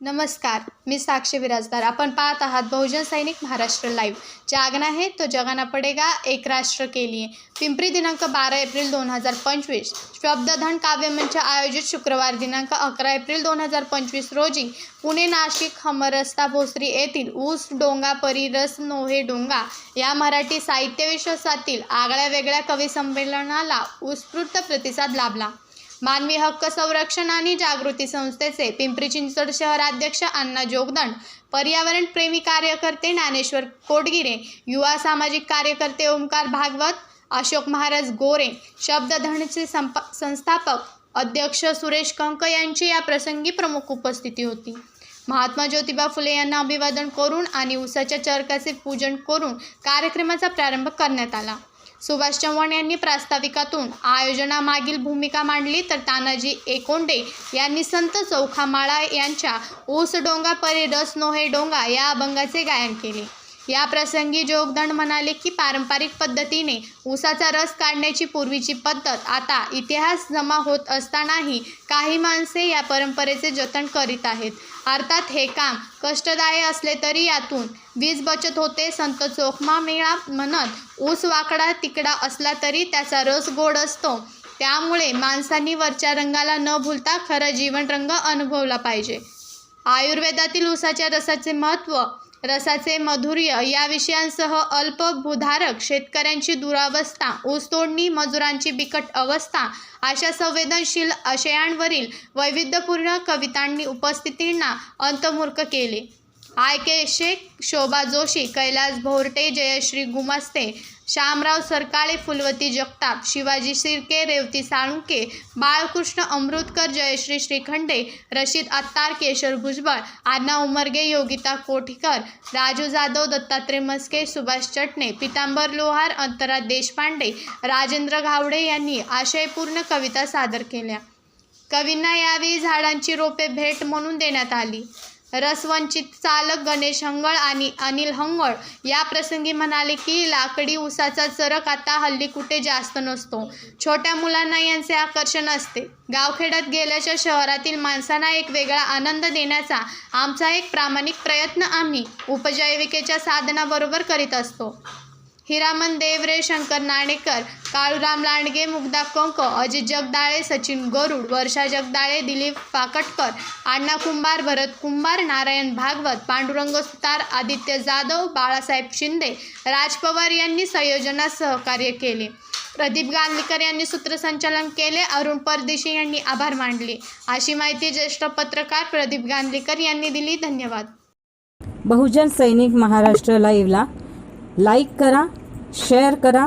नमस्कार मी साक्षी विराजदार आपण पाहत आहात बहुजन सैनिक महाराष्ट्र लाईव्ह. जागना है तो जगाना पडेगा एक राष्ट्र के लिए पिंपरी दिनांक बारा एप्रिल दोन हजार पंचवीस शब्दधन काव्यमंच आयोजित शुक्रवार दिनांक अकरा एप्रिल दोन हजार पंचवीस रोजी पुणे नाशिक हमरस्ता भोसरी येथील ऊस डोंगा परिरस नोहे डोंगा या मराठी साहित्य विश्वासातील आगळ्या वेगळ्या कवी संमेलनाला उत्स्फूर्त प्रतिसाद लाभला. मानवी हक्क संरक्षण आणि जागृती संस्थेचे पिंपरी चिंचवड शहराध्यक्ष अण्णा जोगदंड पर्यावरण प्रेमी कार्यकर्ते ज्ञानेश्वर कोटगिरे युवा सामाजिक कार्यकर्ते ओंकार भागवत अशोक महाराज गोरे शब्दधनचे संप संस्थापक अध्यक्ष सुरेश कंक यांची या प्रसंगी प्रमुख उपस्थिती होती. महात्मा ज्योतिबा फुले यांना अभिवादन करून आणि उसाच्या चरकाचे पूजन करून कार्यक्रमाचा प्रारंभ करण्यात आला. सुभाष चव्हाण यांनी प्रास्ताविकातून आयोजनामागील भूमिका मांडली तर तानाजी एकोंडे यांनी संत चौखामाळा यांच्या ऊस डोंगा परे रस नोहे डोंगा या अभंगाचे गायन केले. या प्रसंगी जोगदंड म्हणाले की पारंपरिक पद्धतीने ऊसाचा रस काढण्याची पूर्वीची पद्धत आता इतिहास जमा होत असतानाही काही माणसे या परंपरेचे जतन करीत आहेत. अर्थात हे काम कष्टदायी असले तरी यातून वीज बचत होते संत चोखमा मेळा म्हणत ऊस वाकडा तिकडा असला तरी त्याचा रस गोड असतो. त्यामुळे माणसांनी वरच्या रंगाला न भूलता खरा जीवन रंग अनुभवला पाहिजे. आयुर्वेदातील ऊसाच्या रसाचे महत्त्व रसाचे माधुर्य या विषयांसह अल्पभूधारक शेतकऱ्यांची दुरावस्था ऊसतोडणी मजुरांची बिकट अवस्था अशा संवेदनशील आशयांवरील वैविध्यपूर्ण कवितांनी उपस्थितींना अंतमूर्ख केले. आय के शेख शोभा जोशी कैलास भोरटे जयश्री गुमस्ते श्यामराव सरकाळे फुलवती जगताप शिवाजी शिर्के रेवती साळुंके बाळकृष्ण अमृतकर जयश्री श्रीखंडे रशीद अत्तार केशर भुजबळ आना उमरगे योगिता कोठीकर राजू जाधव दत्तात्रय मस्के सुभाष चटणे पितांबर लोहार अंतरा देशपांडे राजेंद्र घावडे यांनी आशयपूर्ण कविता सादर केल्या. कवींना यावेळी झाडांची रोपे भेट म्हणून देण्यात आली. रसवंचित चालक गणेश हंगळ आणि अनिल हंगळ या प्रसंगी म्हणाले की लाकडी उसाचा चरक आता हल्ली कुठे जास्त नसतो. छोट्या मुलांना यांचे आकर्षण असते. गावखेड्यात गेल्याच्या शहरातील माणसांना एक वेगळा आनंद देण्याचा आमचा एक प्रामाणिक प्रयत्न आम्ही उपजैविकेच्या साधनाबरोबर करीत असतो. हिरामन देवरे शंकर नाणेकर काळूराम लांडगे मुग्धा कंक अजित जगदाळे सचिन गरुड वर्षा जगदाळे दिलीप फाकटकर अण्णा कुंभार भरत कुंभार नारायण भागवत पांडुरंग सुतार आदित्य जाधव बाळासाहेब शिंदे राज पवार यांनी संयोजनात सहकार्य केले. प्रदीप गांधीकर यांनी सूत्रसंचालन केले. अरुण परदेशी यांनी आभार मानले. अशी माहिती ज्येष्ठ पत्रकार प्रदीप गांधीकर यांनी दिली. धन्यवाद. बहुजन सैनिक महाराष्ट्र लाईव्हला लाईक करा शेअर करा